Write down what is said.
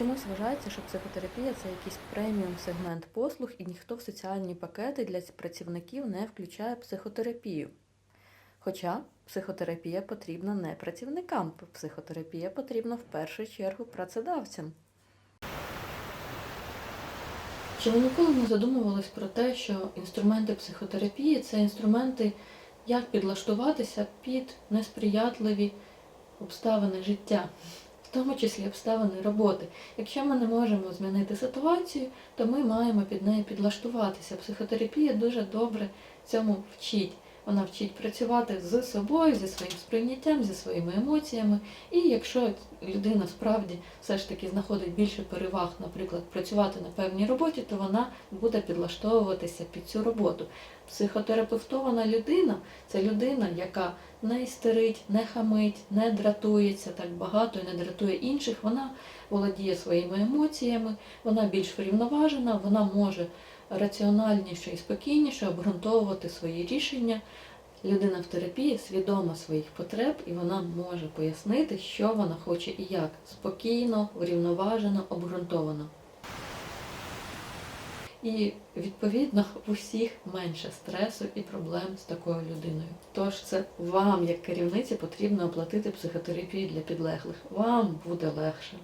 Чомусь вважається, що психотерапія це якийсь преміум сегмент послуг, і ніхто в соціальні пакети для працівників не включає психотерапію. Хоча психотерапія потрібна не працівникам, психотерапія потрібна в першу чергу працедавцям. Чи ви ніколи не задумувались про те, що інструменти психотерапії це інструменти, як підлаштуватися під несприятливі обставини життя, в тому числі обставини роботи. Якщо ми не можемо змінити ситуацію, то ми маємо під нею підлаштуватися. Психотерапія дуже добре цьому вчить. Вона вчить працювати з собою, зі своїм сприйняттям, зі своїми емоціями. І якщо людина справді все ж таки знаходить більше переваг, наприклад, працювати на певній роботі, то вона буде підлаштовуватися під цю роботу. Психотерапевтована людина це людина, яка не істерить, не хамить, не дратується так багато і не дратує інших. Вона володіє своїми емоціями, вона більш врівноважена, вона може раціональніше і спокійніше обґрунтовувати свої рішення. Людина в терапії свідома своїх потреб, і вона може пояснити, що вона хоче і як спокійно, врівноважено, обґрунтовано. І відповідно в усіх менше стресу і проблем з такою людиною. Тож це вам, як керівниці, потрібно оплатити психотерапію для підлеглих. Вам буде легше.